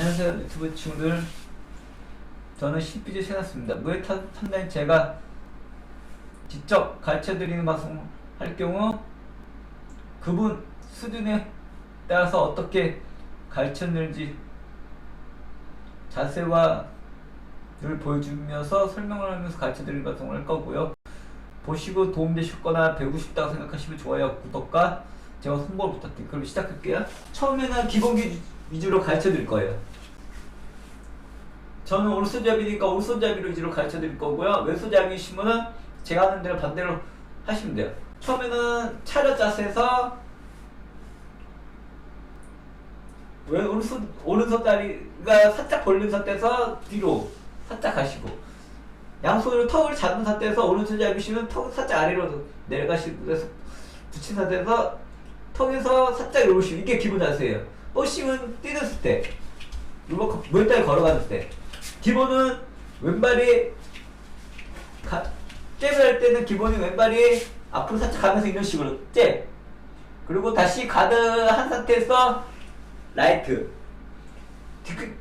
안녕하세요 유튜브 친구들 저는 신비주 세났습니다. 무에 탄다는 제가 직접 가르쳐드리는 방송 할 경우 그분 수준에 따라서 어떻게 가르쳤는지 자세와 를 보여주면서 설명을 하면서 가르쳐드리는 방송을 할 거고요. 보시고 도움되셨거나 배우고 싶다고 생각하시면 좋아요 구독과 제가 홍보를 부탁드립니다 그럼 시작할게요. 처음에는 기본기 위주로 가르쳐 드릴 거예요. 저는 오른손잡이니까 오른손잡이로 위주로 가르쳐 드릴 거고요. 왼손잡이시면은 제가 하는 대로 반대로 하시면 돼요. 처음에는 차렷 자세에서 왼 오른손 오른손 다리가 살짝 벌린 상태에서 뒤로 살짝 가시고 양손으로 턱을 잡은 상태에서 오른손 잡으시면 턱 살짝 아래로 내려가시고 붙인 상태에서 턱에서 살짝 이러시고 이게 기본 자세예요. 뽀싱은 뛰는 때, 이거 물다리 걸어가는 때. 기본은 왼발이 가, 잽을 할 때는 기본이 왼발이 앞으로 살짝 가면서 이런 식으로 잽. 그리고 다시 가드 한 상태에서 라이트. 뒤끝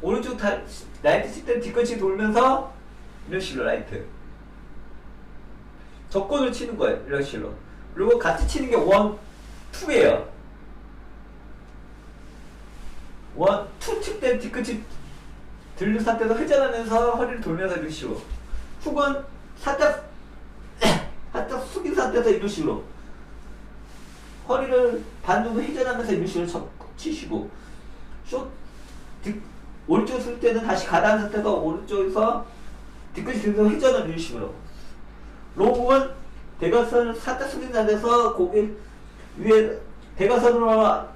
오른쪽 다, 라이트 칠 때는 뒤끝이 돌면서 이런 식으로 라이트. 적권을 치는 거예요. 이런 식으로. 그리고 같이 치는 게 원, 투예요. 원, 투칠때 뒤끝이 들린 상태에서 회전하면서 허리를 돌면서 이런 식으로. 훅은 살짝, 살짝 숙인 상태에서 이런 식으로. 허리를 반 정도 회전하면서 이런 식으로 쳐, 치시고. 숏, 뒤, 오른쪽 쓸 때는 다시 가다한 상태에서 오른쪽에서 뒤끝이 들면서 회전을 이런 식으로. 롱은 대각선을 살짝 숙인 상태에서 고개 위에 대각선으로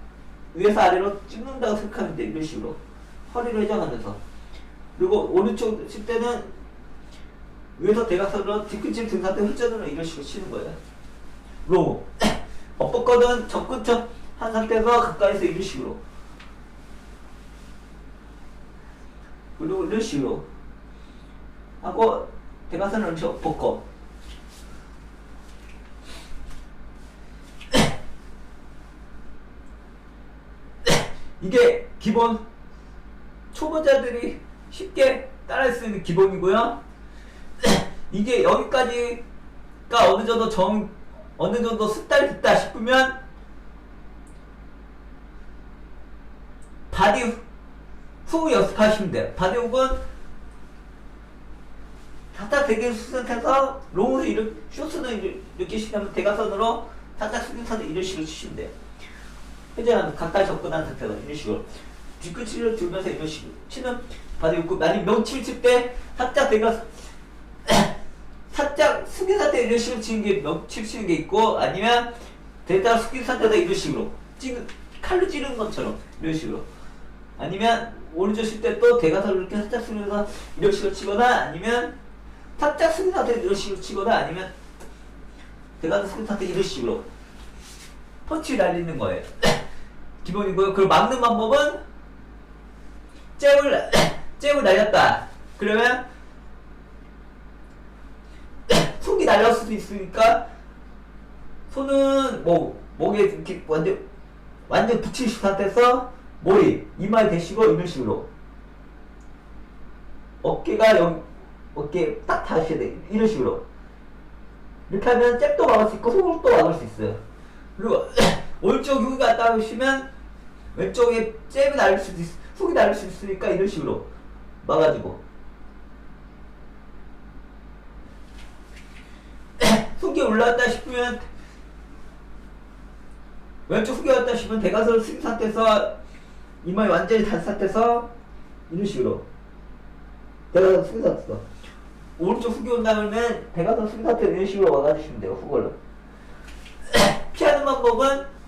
위에서 아래로 찍는다고 생각하면 돼 이런 식으로 허리를 회전하면서. 그리고 오른쪽 칠 때는 위에서 대각선으로 뒤꿈치를 든 상태 회전으로 이런 식으로 치는 거예요. 로우 엇법거든 접근처 한 상태에서 가까이서 이런 식으로. 그리고 이런 식으로 하고 대각선을 이렇게 엇법거 이게 기본 초보자들이 쉽게 따라할 수 있는 기본이고요. 이게 여기까지가 어느 정도 정 어느 정도 습달이 됐다 싶으면 바디 후 연습하시면 돼요. 바디 훅은 살짝 되게 수선해서 롱으로 이렇게 쇼스는 이렇게 시면 대각선으로 살짝 숙여서 이런 식으로 치시면 돼요. 회전하면 가까이 접근한 상태로 이런 식으로. 뒤끝을 들면서 이런 식으로. 치는 바디 있고 만약 명치를 칠 때 살짝 내가 살짝 숙인 상태 이런 식으로 치는 게 명치를 치는 게 있고 아니면 대다 숙인 상태다 이런 식으로. 찌는 칼로 찌르는 것처럼 이런 식으로. 아니면 오른쪽 칠 때 또 대가사를 이렇게 살짝 숙여서 이런 식으로 치거나 아니면 살짝 숙인 상태 이런 식으로 치거나 아니면 대가사 숙인 상태 이런 식으로. 펀치 날리는 거예요. 기본이고요. 그걸 막는 방법은 잽을 잽을 날렸다. 그러면 속이 날릴 수도 있으니까 손은 뭐 목에 이렇게 완전 완전 붙인 상태에서 머리 이마에 대시고 이런 식으로 어깨가 여기 어깨 딱 닿으셔야 돼 이런 식으로 이렇게 하면 잽도 막을 수 있고 또 막을 수 있어요. 그리고 오른쪽 갔다 오시면 왼쪽에 잽이 날릴 수도 있, 훅이 날릴 수 있으니까 이런 식으로 막아주고. 훅이 올라왔다 싶으면 왼쪽 훅이 왔다 싶으면 대가선을 숙인 상태에서 이마에 완전히 단 상태에서 이런 식으로 대가선 숙인 상태에서. 오른쪽 훅이 온다 그러면 대가선 숙인 상태로 이런 식으로 막아주시면 돼요 훅을. 피하는 방법은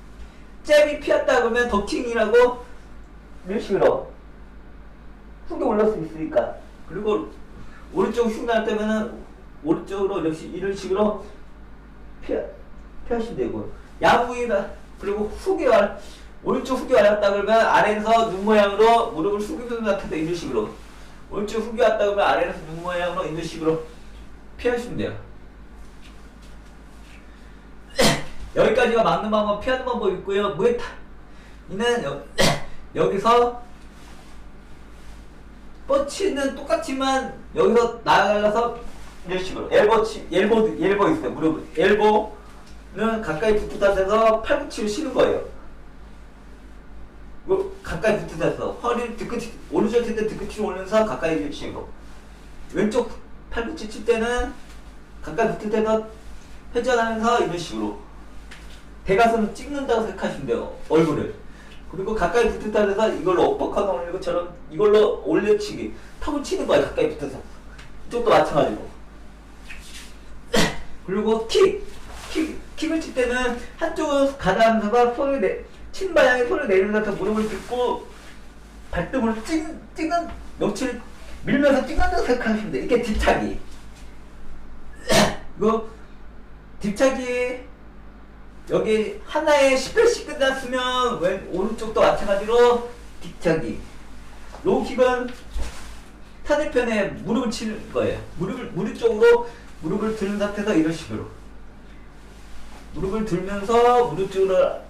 잽이 피었다 그러면 더킹이라고? 이런 식으로 훅이 올릴 수 있으니까. 그리고 오른쪽 훅날 때면은 오른쪽으로 역시 이런 식으로 피하, 피하시면 되고. 양무이다 그리고 훅이 와 오른쪽 훅이 왔다 그러면 아래에서 눈 모양으로 무릎을 숙이는 상태에서 이런 식으로. 오른쪽 훅이 왔다 그러면 아래에서 눈 모양으로 이런 식으로 피하시면 돼요 여기까지가 막는 방법, 피하는 방법 있고요. 무에타. 이는 여, 여기서 뻗치는 똑같지만 여기서 나가서 이런 식으로. 엘보 치 엘보 엘보 있어요. 무릎 엘보는 가까이 붙은 상태에서 팔꿈치를 쉬는 거예요. 이거 가까이 붙은 상태에서 허리를 뒤끝 오른쪽 칠때 뒤끝으로 올려서 가까이 쉬고 왼쪽 팔꿈치 칠 때는 가까이 붙을 때는 회전하면서 이런 식으로 대가슴 찍는다고 생각하시면 돼요 얼굴을. 그리고 가까이 붙었다 해서 이걸로 어퍼컷 올리는 것처럼 이걸로 올려치기. 턱을 치는 거야 가까이 붙어서. 이쪽도 마찬가지고. 그리고 킥! 킥! 킥을 칠 때는 한쪽은 가다하면서 손을 내, 친 방향에 손을 내리면서 무릎을 짚고 발등으로 찍, 찍는 명치를 밀면서 찍는다고 생각하시면 돼 이게 뒷차기 이거 뒷차기 여기 하나에 10회씩 끝났으면 왼 오른쪽도 마찬가지로 뒷차기. 로우킥은 타대편에 무릎을 치는 거예요. 무릎을 무릎 쪽으로 무릎을 드는 상태에서 이런 식으로. 무릎을 들면서 무릎 쪽으로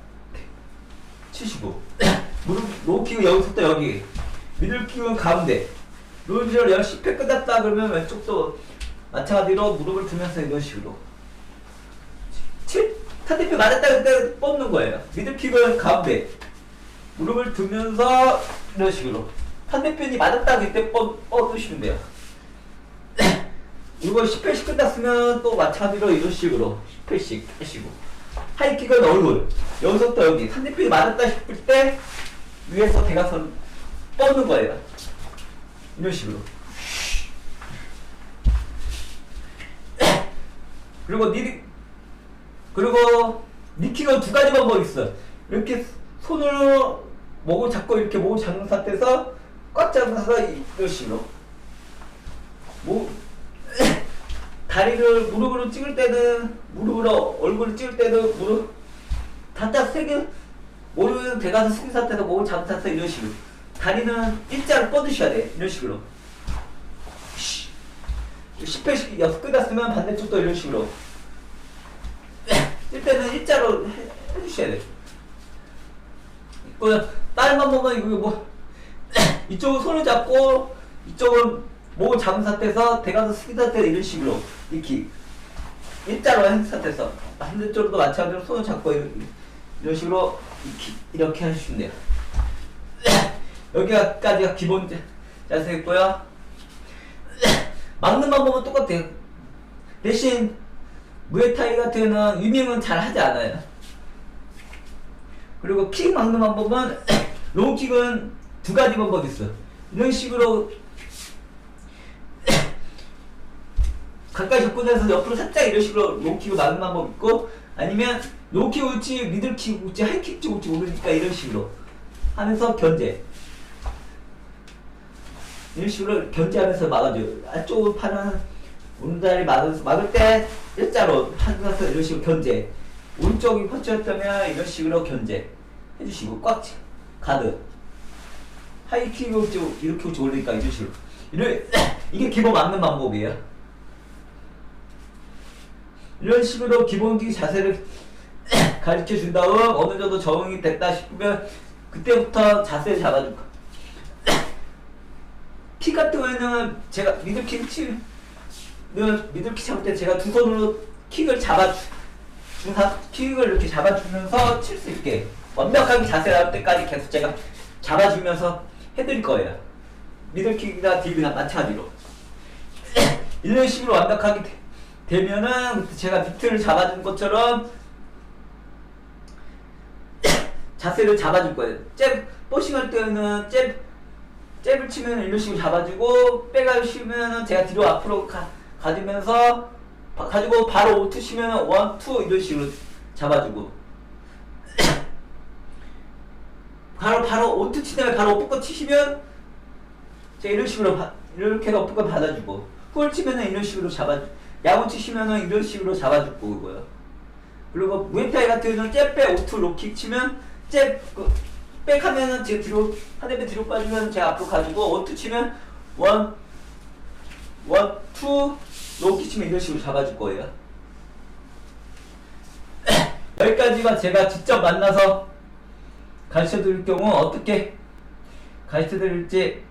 치시고. 무릎 로우킥은 여기서부터 여기. 미들킥은 가운데. 로우킥을 10회 끝났다 그러면 왼쪽도 마찬가지로 무릎을 들면서 이런 식으로. 칠 타대표 맞았다 그때 뽑는 거예요. 미들킥은 가운데 무릎을 두면서 이런 식으로 상대편이 맞았다 그때 뻗, 뻗으시면 돼요. 이거 10회씩 끝났으면 또 마찬가지로 이런 식으로 10회씩 하시고 하이킥은 얼굴 여기서부터 여기 상대편이 맞았다 싶을 때 위에서 대각선 뻗는 거예요. 이런 식으로 그리고 니 그리고 니킥은 두 가지 방법이 있어. 이렇게 손으로 목을 잡고 이렇게 목을 잡는 상태에서 꽉 잡아서 이런 식으로. 목 다리를 무릎으로 찍을 때는 무릎으로 얼굴을 찍을 때는 무릎 다딱 세게 무릎은 대가서 숙인 상태에서 목을 잡은 상태에서 이런 식으로. 다리는 일자로 뻗으셔야 돼. 이런 식으로. 10회씩 여섯 끝났으면 반대쪽도 이런 식으로 뛸 때는 일자로 해, 해주셔야 돼. 그 다른 방법은 이거 뭐 이쪽은 손을 잡고 이쪽은 목을 잡은 상태에서 대가서 숙인 상태에서 이런 식으로 이렇게 일자로 한 상태에서 반대쪽으로도 마찬가지로 손을 잡고 이런, 이런 식으로 이렇게, 이렇게 하시면 돼요. 여기까지가 기본 자- 자세였고요. 막는 방법은 똑같아요. 대신 무에타이 같은 경우는 위밍은 잘 하지 않아요. 그리고 킥 막는 방법은 로우킥은 두 가지 방법이 있어. 이런 식으로 가까이 접근해서 옆으로 살짝 이런 식으로 로우킥을 막는 방법 있고 아니면 로우킥 올지 미들킥 올지 하이킥 올지 모르니까 이런 식으로 하면서 견제 이런 식으로 견제하면서 막아줘요. 안쪽으로 파는 오른다리 막을, 막을 때 일자로 하면서 이런 식으로 견제. 오른쪽이 펀치였다면 이런 식으로 견제 해주시고 꽉 치- 가드. 하이킥 올지 이렇게 올지 모르니까 이런 식으로. 이런 이게 기본 막는 방법이에요. 이런 식으로 기본기 자세를 가르쳐 준 다음 어느 정도 적응이 됐다 싶으면 그때부터 자세를 잡아줄 거. 킥 같은 경우에는 제가 미들킥 치, 늘 미들킥 잡을 때 제가 두 손으로 킥을 잡아주, 준 사- 킥을 이렇게 잡아주면서 칠 수 있게 완벽하게 자세 나올 때까지 계속 제가 잡아주면서 해드릴 거예요. 미들킥이나 딥이나 마찬가지로. 이런 식으로 완벽하게 되, 그때 제가 비트를 잡아준 것처럼 자세를 잡아줄 거예요. 잽, 포싱할 때는 잽, 잽을 치면 이런 식으로 잡아주고, 백을 치면은 제가 뒤로 앞으로 가, 가주면서, 바- 가지고 바로 오투 치면은 원, 투 이런 식으로 잡아주고. 바로, 바로 오투 치다가 바로 오프컷 치시면, 이런 식으로, 바, 이렇게 오프컷 받아주고, 홀 치면은 이런 식으로 잡아주, 야구 치시면은 이런 식으로 잡아줄 거고요. 그리고 무에타이 같은 경우는 잽백 오투 로킥 치면 잽, 그, 백 하면은 제 뒤로, 하대배 뒤로 빠지면 제가 앞으로 가지고 원투 치면 원, 원, 투, 로킥 치면 이런 식으로 잡아줄 거예요. 여기까지가 제가 직접 만나서 가르쳐 드릴 경우 어떻게 가르쳐 드릴지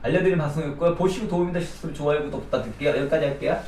알려드리는 방송이었고요. 보시고 도움이 되셨으면 좋아요, 구독 부탁드릴게요. 여기까지 할게요.